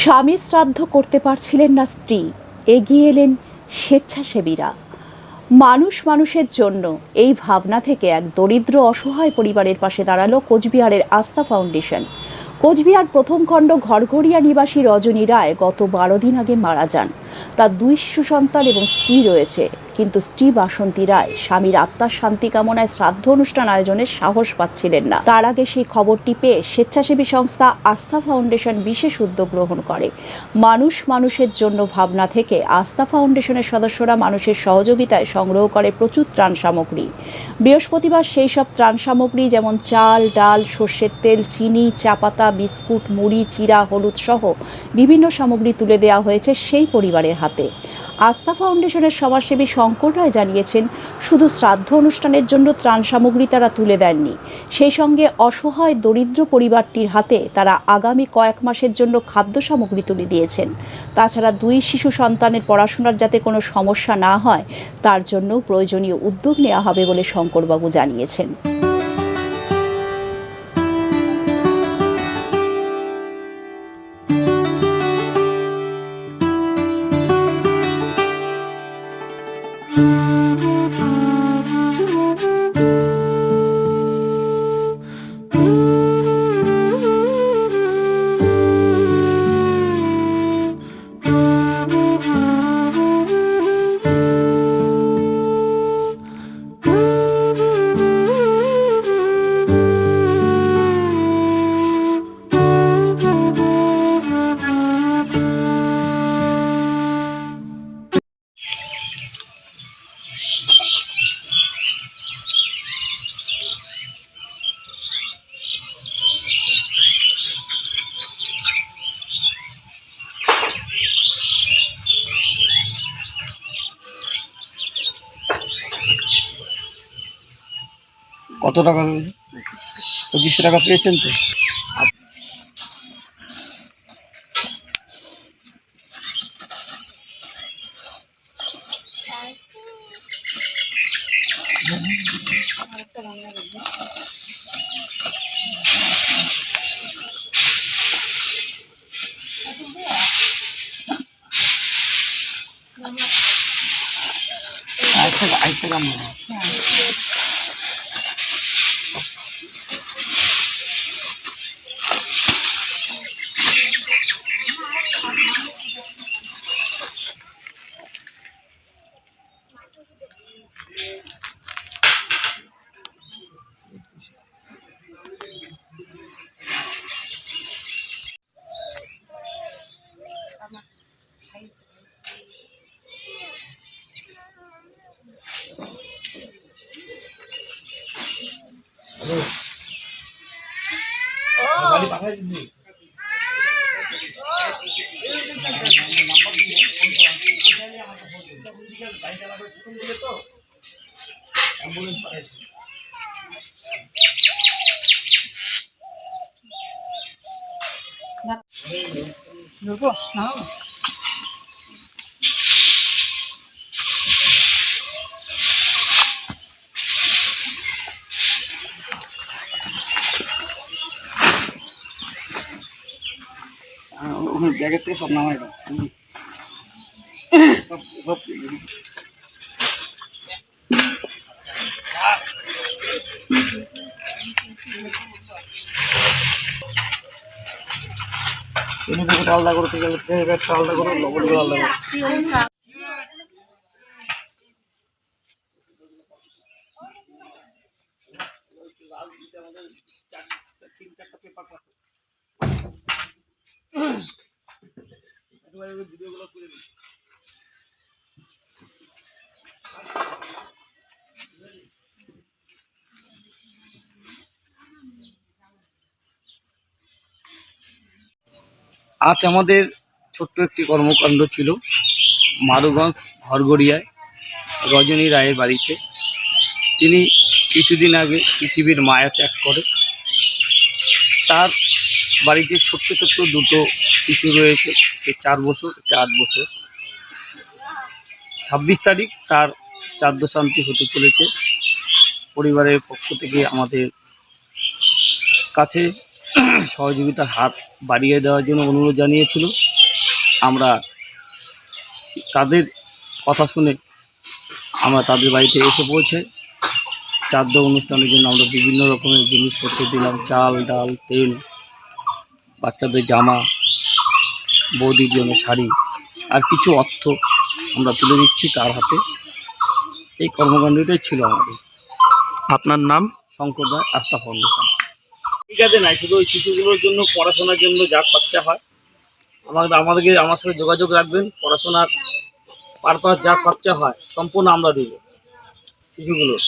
স্বামী শ্রাদ্ধ করতে পারছিলেন না স্ত্রী। এগিয়ে এলেন স্বেচ্ছাসেবীরা। মানুষ মানুষের জন্য এই ভাবনা থেকে এক দরিদ্র অসহায় পরিবারের পাশে দাঁড়াল কোচবিহারের আস্থা ফাউন্ডেশন। কোচবিহার প্রথম খণ্ড ঘরঘরিয়া নিবাসী রজনী রায় গত বারো দিন আগে মারা যান। তার দুই শিশু সন্তান এবং স্ত্রী রয়েছে। কিন্তু স্ত্রী বাসন্তী রায়, স্বামীর আত্মার শান্তি কামনায় শ্রাদ্ধ অনুষ্ঠান আয়োজনের সাহস পাচ্ছিলেন না। তার আগে সেই খবরটি পেয়ে স্বেচ্ছাসেবী সংস্থা আস্থা ফাউন্ডেশন বিশেষ উদ্যোগ গ্রহণ করে। মানুষ মানুষের জন্য ভাবনা থেকে আস্থা ফাউন্ডেশনের সদস্যরা মানুষের সহযোগিতায় সংগ্রহ করে প্রচুর ত্রাণ সামগ্রী। বৃহস্পতিবার সেই সব ত্রাণ সামগ্রী যেমন চাল, ডাল, সর্ষের তেল, চিনি, চা পাতা, বিস্কুট, মুড়ি, চিরা, হলুদ সহ বিভিন্ন সামগ্রী তুলে দেওয়া হয়েছে সেই পরিবারের হাতে। আস্থা ফাউন্ডেশনের সমাজসেবী শঙ্কর রায় জানিয়েছেন, শুধু শ্রাদ্ধ অনুষ্ঠানের জন্য ত্রাণ সামগ্রী তারা তুলে দেননি। সেই সঙ্গে অসহায় দরিদ্র পরিবারটির হাতে তারা আগামী কয়েক মাসের জন্য খাদ্য সামগ্রী তুলে দিয়েছেন। তাছাড়া দুই শিশু সন্তানের পড়াশোনার যাতে কোনো সমস্যা না হয়, তার জন্য প্রয়োজনীয় উদ্যোগ নেওয়া হবে বলে শঙ্করবাবু জানিয়েছেন। কত টাকা পঁচিশশো টাকা পেয়েছেন তো? আরেকটা আরেকটা গান বলো। ওখানে ব্যাগের থেকে সব নামাই দাও। সব সব আলাদা করতে গেলে ব্যাগটা আলাদা করো লবণগুলো আলাদা করো আজ আমাদের ছোট্ট একটি কর্মকাণ্ড ছিল মারুগঞ্জ ঘরগড়িয়ায় রজনী রায়ের বাড়িতে। তিনি কিছুদিন আগে পৃথিবীর মায়া ত্যাগ করে তার বাড়িতে ছোট্ট ছোট্ট দুটো শিশু রয়েছে একটি চার বছর একটি আট বছর। ছাব্বিশ তারিখ তার চাদ্য শান্তি হতে চলেছে। পরিবারের পক্ষ থেকে আমাদের কাছে সহযোগিতার হাত বাড়িয়ে দেওয়ার জন্য অনুরোধ জানিয়েছিল। আমরা তাদের কথা শুনে আমরা তাদের বাড়িতে এসে পৌঁছে চাদ্দ অনুষ্ঠানের জন্য আমরা বিভিন্ন রকমের জিনিসপত্র দিলাম, চাল, ডাল, তেল বাচ্চাদের জামা বৌদির জন্য শাড়ি আর কিছু অর্থ আমরা তুলে দিচ্ছি তার হাতে। এই কর্মকাণ্ডটাই ছিল আমাদের। আপনার নাম? শঙ্কর রায় আস্থা ফাউন্ডেশন। ঠিক আছে নাই শুধু ওই শিশুগুলোর জন্য পড়াশোনার জন্য যা খরচা হয় আমাদের আমাদেরকে আমার সাথে যোগাযোগ রাখবেন। পড়াশোনার পারপাস যা খরচা হয় সম্পূর্ণ আমরা দেবো শিশুগুলোর।